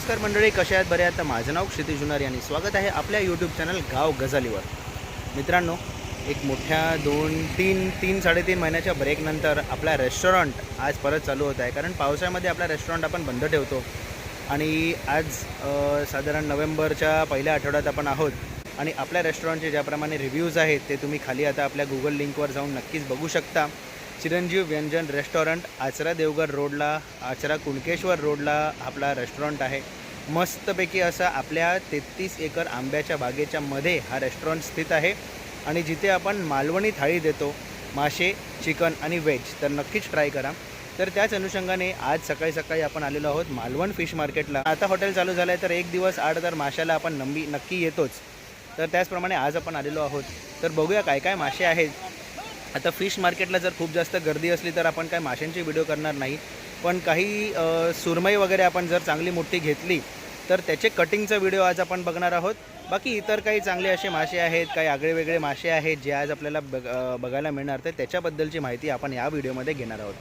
नमस्कार मंडळी कशा आहेत? बरे आहेत? माझं नाव क्षिती जुनार यांनी स्वागत आहे आपल्या यूट्यूब चॅनल गाव गझालीवर. मित्रांनो एक मोठ्या दोन तीन तीन साडेतीन महिन्याच्या ब्रेकनंतर आपला रेस्टॉरंट आज परत चालू होत आहे. कारण पावसाळ्यामध्ये आपला रेस्टॉरंट आपण बंद ठेवतो. आणि आज साधारण नोव्हेंबरच्या पहिल्या आठवड्यात आपण आहोत. आणि आपल्या रेस्टॉरंटचे ज्याप्रमाणे रिव्ह्यूज आहेत ते तुम्ही खाली आता आपल्या गुगल लिंकवर जाऊन नक्कीच बघू शकता. चिरंजीव व्यंजन रेस्टॉरंट आचरा देवगड रोडला आचरा कुणकेश्वर रोडला आपला रेस्टॉरंट आहे. मस्तपैकी असा आपल्या तेहतीस एकर आंब्याच्या बागेच्या मध्ये हा रेस्टॉरंट स्थित आहे आणि जिथे आपण मालवणी थाळी देतो मासे चिकन आणि व्हेज तर नक्कीच ट्राय करा. तर त्याच अनुषंगाने आज सकाळी सकाळी आपण आलेलो आहोत मालवण फिश मार्केटला. आता हॉटेल चालू झालं आहे तर एक दिवस आड तर माशाला आपण नंबी नक्की येतोच. तर त्याचप्रमाणे आज आपण आलेलो आहोत. तर बघूया काय काय मासे आहेत. आता फिश मार्केटला जर खूप जास्त गर्दी असली तर आपण काय माशांची व्हिडिओ करणार नाही. पण काही सुरमई वगैरे आपण जर चांगली मोठी घेतली तर त्याचे कटिंगचा व्हिडिओ आज आपण बघणार आहोत. बाकी इतर काही चांगले असे मासे आहेत काही आगळे वेगळे मासे आहेत जे आज आपल्याला बघ बघायला मिळणार तर त्याच्याबद्दलची माहिती आपण या व्हिडिओमध्ये घेणार आहोत.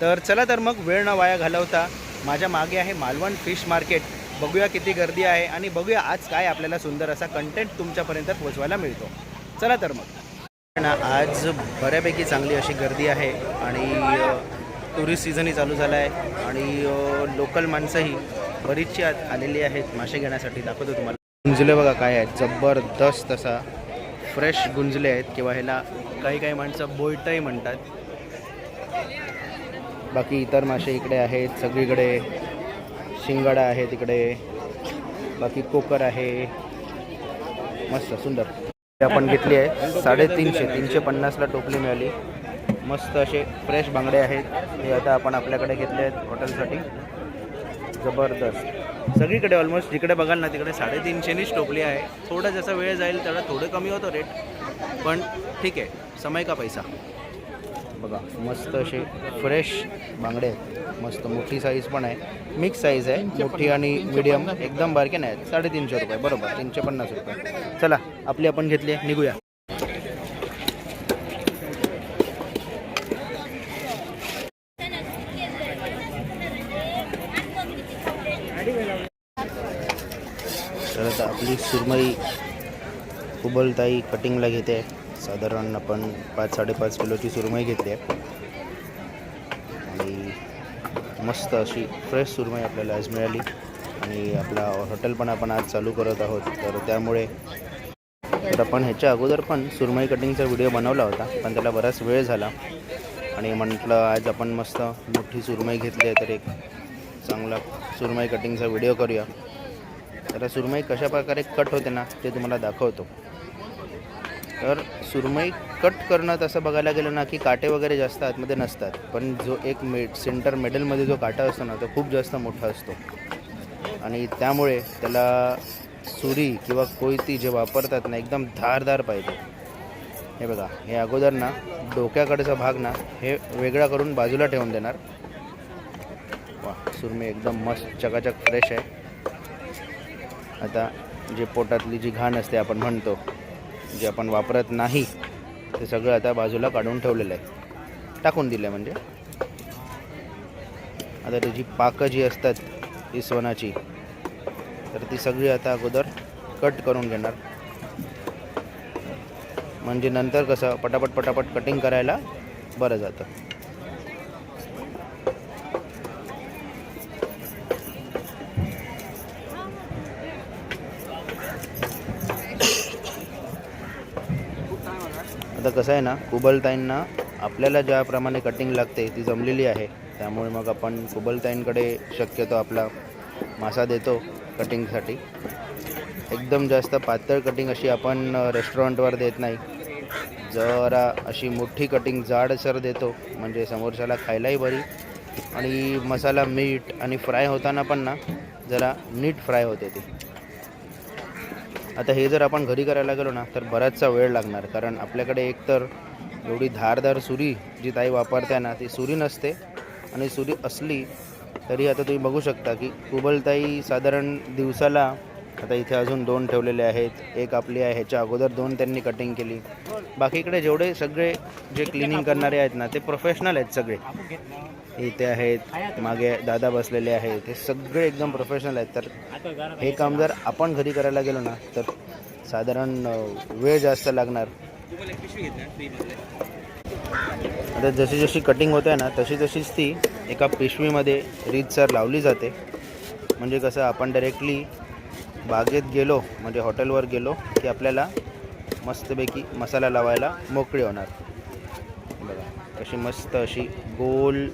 तर चला तर मग वेळ न वाया घालवता माझ्या मागे आहे मालवण फिश मार्केट बघूया किती गर्दी आहे आणि बघूया आज काय आपल्याला सुंदर असा कंटेंट तुमच्यापर्यंत पोहोचवायला मिळतो. चला तर मग. आज बऱ्यापैकी चांगली अशी गर्दी आहे आणि टुरिस्ट सीझनही चालू झाला आहे आणि लोकल माणसंही बरीचशी आत आलेली आहेत. मासे घेण्यासाठी दाखवतो तुम्हाला. गुंजले बघा काय आहेत. जबरदस्त असा फ्रेश गुंजले आहेत किंवा ह्याला काही काही माणसं बोयटही म्हणतात. बाकी इतर मासे इकडे आहेत. सगळीकडे शिंगाडा आहे तिकडे. बाकी कोकर आहे. मस्त सुंदर. आपण घेतली आहे. साडेतीनशे तीनशे पन्नासला टोपली मिळाली. मस्त असे फ्रेश बांगडे आहेत. हे आता आपण आपल्याकडे घेतले आहेत हॉटेलसाठी. जबरदस्त. सगळीकडे ऑलमोस्ट जिकडे बघाल ना तिकडे साडेतीनशेनीच टोपली आहे. थोडं जसा वेळ जाईल तेवढा थोडं कमी होतो रेट पण ठीक आहे समय का पैसा. बघा मस्त असे फ्रेश बांगडे आहेत. मस्त मोठी साईज पण आहे. मिक्स साईज आहे. मोठी आणि मीडियम एकदम बारके नाही आहेत. साडेतीनशे रुपये बरोबर. तीनशे पन्नास रुपये. चला आपली आपण घेतली आहे. निघूया. तर आता आपली सुरमई उबलताई कटिंगला घेते. साधारण आपण पाच साडेपाच किलोची सुरमई घेतली आहे. आणि मस्त अशी फ्रेश सुरमई आपल्याला आज मिळाली. आणि आपला हॉटेल पण आपण आज चालू करत आहोत. तर त्यामुळे तर आपण ह्याच्या अगोदर पण सुरमई कटिंगचा व्हिडिओ बनवला होता. पण त्याला बराच वेळ झाला. आणि म्हटलं आज आपण मस्त मोठी सुरमई घेतली आहे. तर एक चांगला सुरमई कटिंगचा व्हिडिओ करूया. तर सुरमई कशा प्रकारे कट होते ना ते तुम्हाला दाखवतो. तर सुरमई कट करणं तसं बघायला गेलं ना की काटे वगैरे जास्त आतमध्ये नसतात. पण जो एक मे सेंटर मेडलमध्ये जो काटा असतो ना तो खूप जास्त मोठा असतो. आणि त्यामुळे त्याला सुरी किंवा कोयती जे वापरतात ना एकदम धारदार पाहिजे. हे बघा हे अगोदर ना डोक्याकडचा भाग ना हे वेगळा करून बाजूला ठेवून देणार. वा सुरमई एकदम मस्त चकाचक फ्रेश आहे. आता जे पोटातली जी घाण असते आपण म्हणतो जे आपण वापरत नाही ते सगळं आता बाजूला काढून ठेवलेलं आहे. टाकून दिलं आहे म्हणजे. आता त्याची पाकं जी असतात इसवणाची तर ती सगळी आता अगोदर कट करून घेणार. म्हणजे नंतर कसं पटापट पटापट कटिंग करायला बरं जातं. कसं आहे ना कुबलताईंना आपल्याला ज्याप्रमाणे कटिंग लागते ती जमलेली आहे. त्यामुळे मग आपण कुबलताईंकडे शक्यतो आपला मासा देतो कटिंगसाठी एकदम जास्त पातळ कटिंग अशी आपण रेस्टॉरंटवर देत नाही. जरा अशी मोठी कटिंग जाडसर देतो. म्हणजे समोरच्याला खायलाही बरी आणि मसाला मीठ आणि फ्राय होताना पण ना जरा नीट फ्राय होते ती. आता हे जर आपण घरी करायला गेलो ना तर बराचसा वेळ लागणार. कारण आपल्याकडे एकतर एवढी धारदार सुरी जी ताई वापरते ना ती सुरी नसते. आणि सुरी असली तरी आता तुम्ही बघू शकता की कुबलताई साधारण दिवसाला आता इथे अजून दोन ठेवलेले आहेत. एक आपली आहे ह्याच्या अगोदर दोन त्यांनी कटिंग केली. बाकीकडे जेवढे सगळे जे क्लिनिंग करणारे आहेत ना ते प्रोफेशनल आहेत सगळे. इथे आहेत मागे दादा बसलेले आहेत. हे सगळे एकदम प्रोफेशनल आहेत. तर हे काम जर आपण घरी करायला गेलो ना तर साधारण वेळ जास्त लागणार. आता जशी जशी कटिंग होते ना तशी तशीच ती एका पिशवीमध्ये रीतसर लावली जाते. म्हणजे कसं आपण डायरेक्टली बागेत गेलो म्हणजे हॉटेलवर गेलो की आपल्याला मस्तपैकी मसाला लावायला मोकळी होणार. बघा अशी मस्त अशी गोल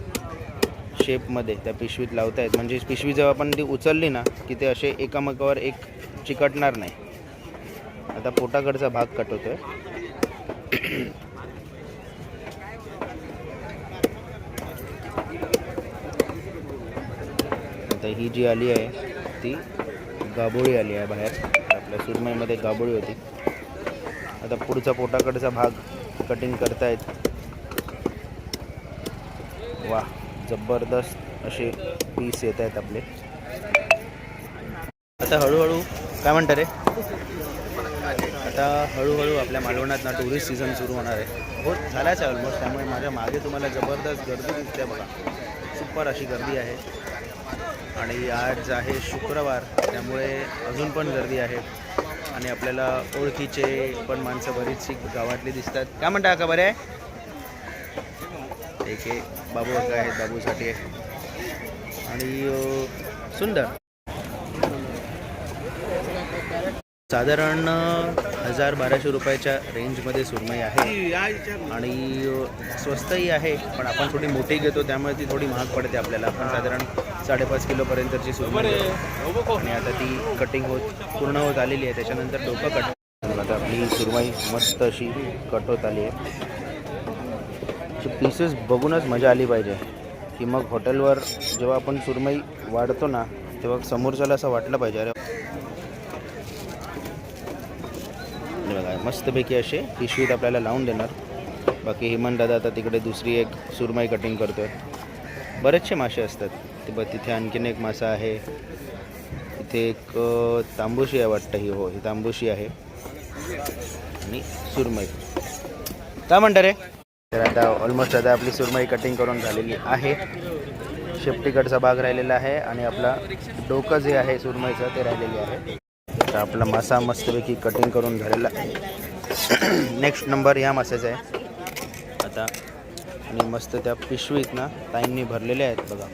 शेपमध्ये त्या पिशवीत लावता येत म्हणजे पिशवी जेव्हा आपण ती उचलली ना की ते असे एकामेकावर एक चिकटणार नाही. आता पोटाकडचा भाग कटवतोय आता ही जी आली आहे ती गाबोळी आली आहे बाहेर. आपल्या सुरमईमध्ये गाबोळी होती. आता पुढचा पोटाकडचा भाग कटिंग करतायत. वा जबरदस्त असे पीस येत आहेत आपले. आता हळूहळू काय म्हणता रे? आता हळूहळू आपल्या मालवणात ना टुरिस्ट सीझन सुरू होणार आहे. हो झालाच आहे ऑलमोस्ट त्यामुळे माझ्या मागे तुम्हाला जबरदस्त गर्दी दिसते बघा. सुपर अशी गर्दी आहे. आणि आज आहे शुक्रवार. त्यामुळे अजून पण गर्दी आहे आणि आपल्याला ओळखीचे पण माणसं बरीचशी गावातली दिसतात. काय म्हणता का बरे आहे? एक आहे बाबू आहेत बाबूसाठी आहे. आणि सुंदर. साधारण हजार बाराशे रुपयाच्या रेंजमध्ये सुरमई आहे. आणि स्वस्तही आहे पण आपण थोडी मोठी घेतो त्यामुळे ती थोडी महाग पडते आपल्याला. आपण साधारण साडेपाच किलोपर्यंतची सुरमई आणि आता ती कटिंग होत पूर्ण होत आलेली आहे. त्याच्यानंतर डोकं कट आता आपली सुरमई मस्त अशी कट होत आली आहे. पीसेस बघूनच मजा आली पाहिजे. की मग हॉटेलवर जेव्हा आपण सुरमई वाढतो ना तेव्हा समोरच्याला असं वाटलं पाहिजे. अरे बघा मस्तपैकी असे पिशवीत आपल्याला लावून देणार. बाकी हेमंत दादा आता तिकडे दुसरी एक सुरमई कटिंग करतो आहे बरेचसे मासे असतात. ते बघ तिथे आणखीन एक मासा आहे. इथे एक तांबुशी तांबूशी आहे वाटतं ही. हो ही तांबूशी आहे. आणि सुरमई. काय म्हणता रे? तर आता ऑलमोस्ट आता आपली सुरमई कटिंग करून झालेली आहे. शेपटीकडचा भाग राहिलेला आहे आणि आपला डोकं जे आहे सुरमईचं ते राहिलेले आहे. तर आपला मासा मस्तपैकी कटिंग करून झालेला आहे. नेक्स्ट नंबर ह्या माशाचा आहे. आता आणि मस्त त्या पिशवीत ना ताईंनी भरलेले आहेत बघा.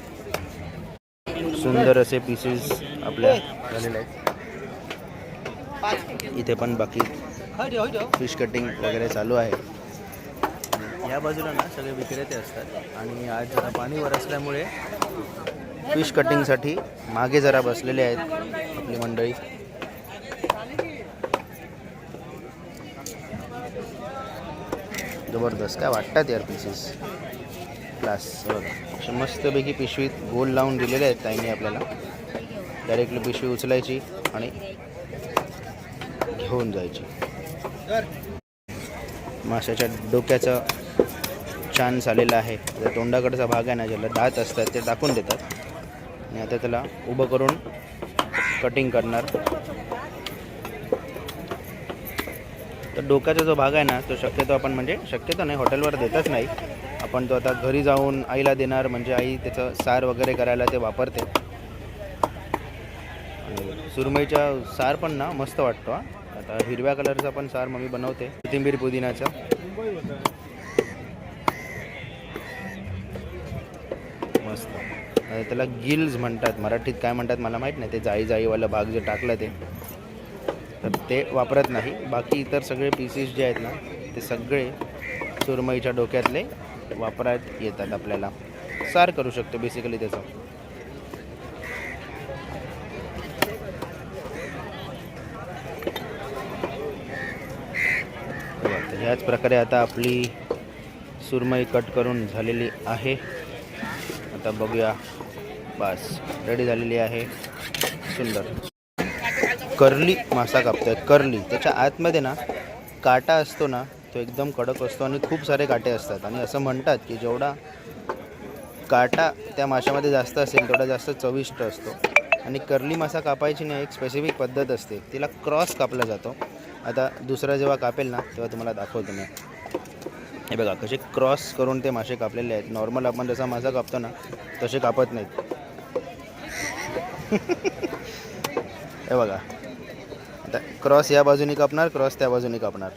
सुंदर असे पीसेस आपल्या झालेले आहेत. इथे पण बाकी फिश कटिंग वगैरे चालू आहे. या बाजूला ना सगळे विक्रेते असतात आणि आज जरा पाणी वरसल्यामुळे फिश कटिंगसाठी मागे जरा बसलेले आहेत आपली मंडळी. जबरदस्त. काय वाटतात यार पीसेस क्लास बघा मस्तपैकी पिशवीत गोल लावून दिलेले आहेत ताईंनी आपल्याला. डायरेक्टली पिशवी उचलायची आणि घेऊन जायची. माशाच्या डोक्याचं छान झालेला आहे. त्या तोंडाकडचा भाग आहे ना ज्याला दात असतात ते टाकून देतात. आणि आता त्याला उभं करून कटिंग करणार. तर डोक्याचा जो भाग आहे ना तो शक्यतो आपण म्हणजे शक्यतो नाही हॉटेलवर देतच नाही. आपण तो आता घरी जाऊन आईला देणार म्हणजे आई त्याचं सार वगैरे करायला ते वापरते. सुरमईचा सार पण ना मस्त वाटतो आता हिरव्या कलरचा पण सार मम्मी बनवते कोथिंबीर पुदिनाचा. मस्त. त्याला गिल्स म्हणतात मराठीत काय म्हणतात मला माहीत नाही ते जाई जाईवाला भाग जे टाकलं ते. ते वापरत नाही. बाकी इतर सगळे पीसेस जे आहेत ना ते सगळे सुरमईच्या डोक्यातले वापरात येतात आपल्याला. सार करू शकतो बेसिकली त्याचं. ह्याच प्रकारे आता आपली सुरमई कट करून झालेली आहे. आता बघूया. बस रेडी झालेली आहे. सुंदर. कर्ली मासा कापतोय कर्ली. त्याच्या आतमध्ये ना काटा असतो ना तो एकदम कडक असतो आणि खूप सारे काटे असतात. आणि असं म्हणतात की जेवढा काटा त्या माशामध्ये जास्त असेल तेवढा जास्त चविष्ट असतो. आणि कर्ली मासा कापायची नाही एक स्पेसिफिक पद्धत असते. तिला क्रॉस कापला जातो. आता दुसरा जेव्हा कापेल ना तेव्हा तुम्हाला दाखवतो मी. हे बघा कसे क्रॉस करून ते मासे कापलेले आहेत. नॉर्मल आपण जसा मासा कापतो ना तसे कापत नाहीत. हे बघा. क्रॉस या बाजूनी कापणार क्रॉस त्या बाजूनी कापणार.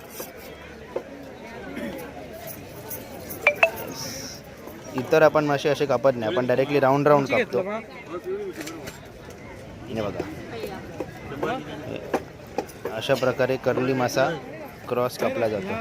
इतर आपण मासे असे कापत नाही आपण डायरेक्टली राऊंड राऊंड कापतो. हे बघा. अशा प्रकारे कर्ली मासा क्रॉस कापला जातो.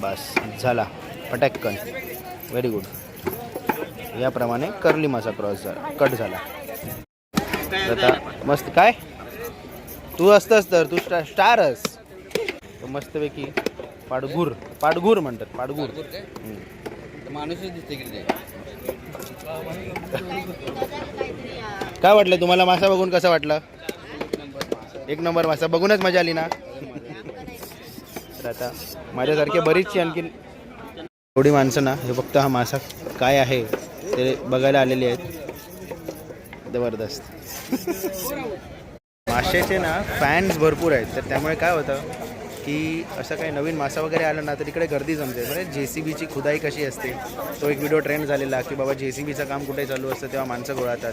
बस झाला. पटॅक्कन व्हेरी गुड याप्रमाणे कर्ली मासा क्रॉस झाला. कट झाला. आता मस्त काय? तू असतंस तर तू स्टा स्टारस मस्तपैकी पाडगुर पाडगुर म्हणतात पाडगुर. माणूसच दिसते काय वाटलं तुम्हाला मासा बघून कसं वाटलं? एक नंबर मासा. बघूनच मजा आली ना? आता. माझ्यासारखे बरीचशी आणखी थोडी माणसं ना हे फक्त हा मासा काय आहे ते बघायला आलेले आहेत. जबरदस्त. माशाचे ना फॅन्स भरपूर आहेत. तर त्यामुळे काय होतं की असं काही नवीन मासा वगैरे आला ना तर इकडे गर्दी जमते. म्हणजे जे सी बीची खुदाई कशी असते तो एक व्हिडिओ ट्रेंड झालेला की बाबा जे सी बीचं काम कुठे चालू असतं तेव्हा माणसं गोळातात.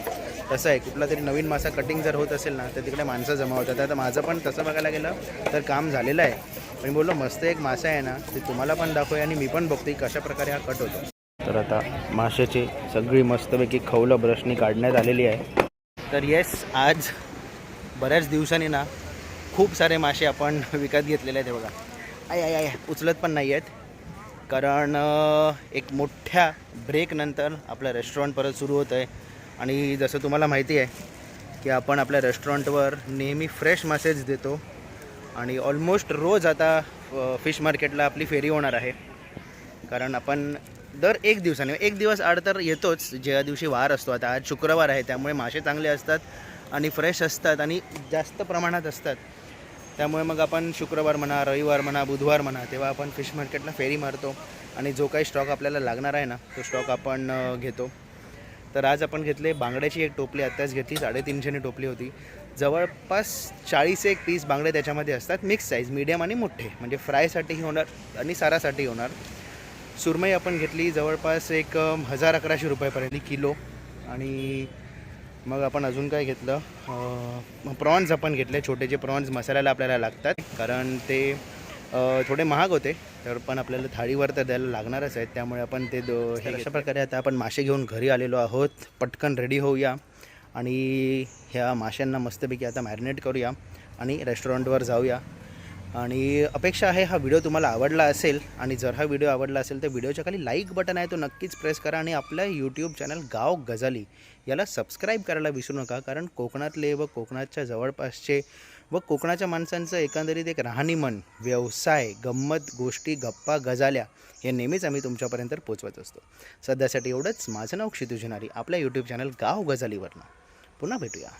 तसं आहे. कुठला तरी नवीन मासा कटिंग जर होत असेल ना तर तिकडे माणसं जमा होतात. आता माझं पण तसं बघायला गेलं तर काम झालेलं आहे. मी बोललो मस्त एक मासा आहे ना ते तुम्हाला पण दाखवूया आणि मी पण बघतो कशा प्रकारे हा कट होतो. तर आता माशाची सगळी मस्तपैकी खवलं ब्रशनी काढण्यात आलेली आहे. तर येस आज बऱ्याच दिवसांनी ना खूप सारे मासे आपण विकत घेतलेले आहेत बघा. आय आय आय उचलत पण नाही आहेत कारण एक मोठ्या ब्रेकनंतर आपलं रेस्टॉरंट परत सुरू होतं आहे आणि जसं तुम्हाला माहिती आहे की आपण आपल्या रेस्टॉरंटवर नेहमी फ्रेश मासेज देतो. आणि ऑलमोस्ट रोज आता फिश मार्केटला आपली फेरी होणार आहे. कारण आपण दर एक दिवसाने एक दिवस आड तर येतोच ज्या दिवशी वार असतो. आता आज शुक्रवार आहे त्यामुळे मासे चांगले असतात आणि फ्रेश असतात आणि जास्त प्रमाणात असतात. त्यामुळे मग आपण शुक्रवार म्हणा रविवार म्हणा बुधवार म्हणा तेव्हा आपण फिश मार्केटला फेरी मारतो. आणि जो काही स्टॉक आपल्याला लागणार आहे ना तो स्टॉक आपण घेतो. तर आज आपण घेतले बांगड्याची एक टोपली आत्ताच घेतली साडेतीनशेने टोपली होती. जवळपास चाळीस एक पीस बांगडे त्याच्यामध्ये असतात. मिक्स साईज मीडियम आणि मोठे. म्हणजे फ्रायसाठीही होणार आणि सारासाठी होणार. सुरमई आपण घेतली जवळपास एक हजार अकराशे रुपयापर्यंत किलो. आणि मग आपण अजून काय घेतलं? प्रॉन्स आपण घेतले. छोटे जे प्रॉन्स मसाल्याला आपल्याला लागतात. कारण ते थोडे महाग होते. तर पण आपल्याला थाळीवर तर द्यायला लागणारच आहेत. त्यामुळे आपण ते दो हे अशा प्रकारे आता आपण मासे घेऊन घरी आलेलो आहोत. पटकन रेडी होऊया. आणि ह्या माशांना मस्तपैकी आता मॅरिनेट करूया आणि रेस्टॉरंटवर जाऊया. आणि अपेक्षा आहे हा व्हिडिओ तुम्हाला आवडला असेल आणि जर हा व्हिडिओ आवडला असेल तर व्हिडिओच्या खाली लाईक बटन आहे तो नक्कीच प्रेस करा आणि आपल्या यूट्यूब चॅनल गाव गजाली याला सबस्क्राईब करायला विसरू नका कारण कोकणातले व कोकणाच्या जवळपासचे व कोकणाच्या माणसांचं एकंदरीत एक राहणीमान व्यवसाय गंमत गोष्टी गप्पा गजाल्या हे नेहमीच आम्ही तुमच्यापर्यंत पोचवत असतो. सध्यासाठी एवढंच. माझं नाव क्षितिज नारी आपल्या यूट्यूब चॅनल गाव गजालीवरनं. पुन्हा भेटूया